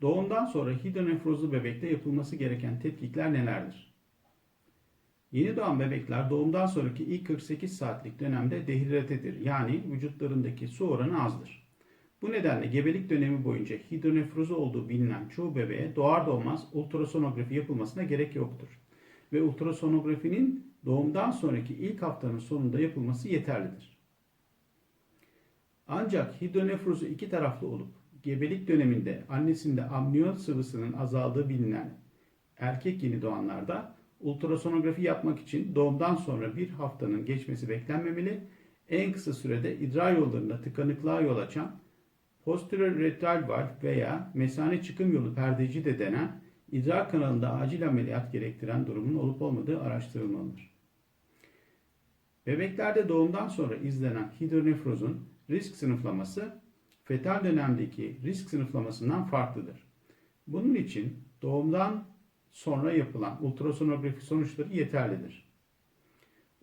Doğumdan sonra hidronefrozlu bebekte yapılması gereken tetkikler nelerdir? Yeni doğan bebekler doğumdan sonraki ilk 48 saatlik dönemde dehidratedir. Yani vücutlarındaki su oranı azdır. Bu nedenle gebelik dönemi boyunca hidronefrozu olduğu bilinen çoğu bebeğe doğar doğmaz ultrasonografi yapılmasına gerek yoktur. Ve ultrasonografinin doğumdan sonraki ilk haftanın sonunda yapılması yeterlidir. Ancak hidronefrozu iki taraflı olup gebelik döneminde annesinde amniyon sıvısının azaldığı bilinen erkek yeni doğanlarda ultrasonografi yapmak için doğumdan sonra bir haftanın geçmesi beklenmemeli. En kısa sürede idrar yollarında tıkanıklığa yol açan posteroretral valv veya mesane çıkım yolu perdeci de denen idrar kanalında acil ameliyat gerektiren durumun olup olmadığı araştırılmalıdır. Bebeklerde doğumdan sonra izlenen hidronefrozun risk sınıflaması fetal dönemdeki risk sınıflamasından farklıdır. Bunun için doğumdan sonra yapılan ultrasonografi sonuçları yeterlidir.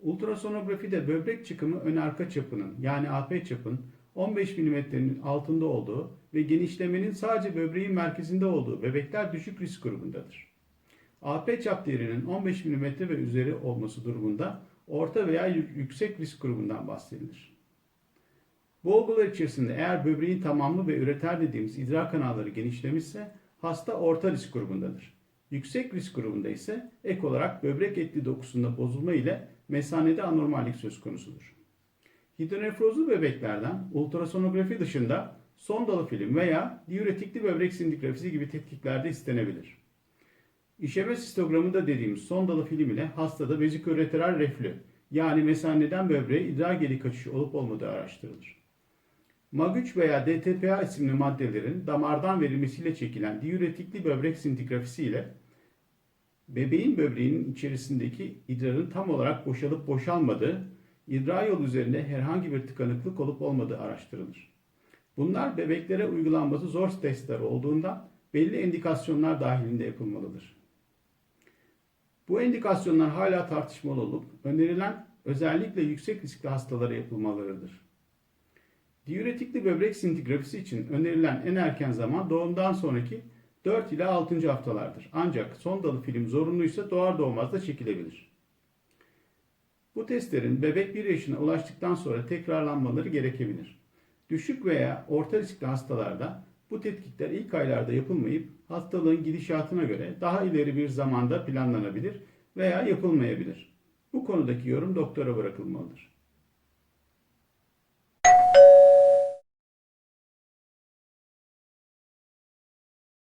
Ultrasonografide böbrek çıkımı ön arka çapının yani AP çapın 15 mm'nin altında olduğu ve genişlemenin sadece böbreğin merkezinde olduğu bebekler düşük risk grubundadır. AP çap değerinin 15 mm ve üzeri olması durumunda orta veya yüksek risk grubundan bahsedilir. Bu olgular içerisinde eğer böbreğin tamamlı ve üreter dediğimiz idrar kanalları genişlemişse hasta orta risk grubundadır. Yüksek risk grubunda ise ek olarak böbrek etli dokusunda bozulma ile mesanede anormallik söz konusudur. Hidronefrozlu bebeklerden ultrasonografi dışında sondalı film veya diüretikli böbrek sindigrafisi gibi tetkiklerde istenebilir. İşeme sistogramında dediğimiz sondalı film ile hastada vezikülateral reflü yani mesaneden böbreğe idrar geli kaçışı olup olmadığı araştırılır. MAG3 veya DTPA isimli maddelerin damardan verilmesiyle çekilen diüretikli böbrek sintigrafisi ile bebeğin böbreğinin içerisindeki idrarın tam olarak boşalıp boşalmadığı, idrar yolu üzerinde herhangi bir tıkanıklık olup olmadığı araştırılır. Bunlar bebeklere uygulanması zor testler olduğundan belli endikasyonlar dahilinde yapılmalıdır. Bu endikasyonlar hala tartışmalı olup önerilen özellikle yüksek riskli hastalara yapılmalıdır. Diüretikli böbrek sintigrafisi için önerilen en erken zaman doğumdan sonraki 4 ila 6. haftalardır. Ancak sondalı film zorunluysa doğar doğmaz da çekilebilir. Bu testlerin bebek 1 yaşına ulaştıktan sonra tekrarlanmaları gerekebilir. Düşük veya orta riskli hastalarda bu tetkikler ilk aylarda yapılmayıp hastalığın gidişatına göre daha ileri bir zamanda planlanabilir veya yapılmayabilir. Bu konudaki yorum doktora bırakılmalıdır.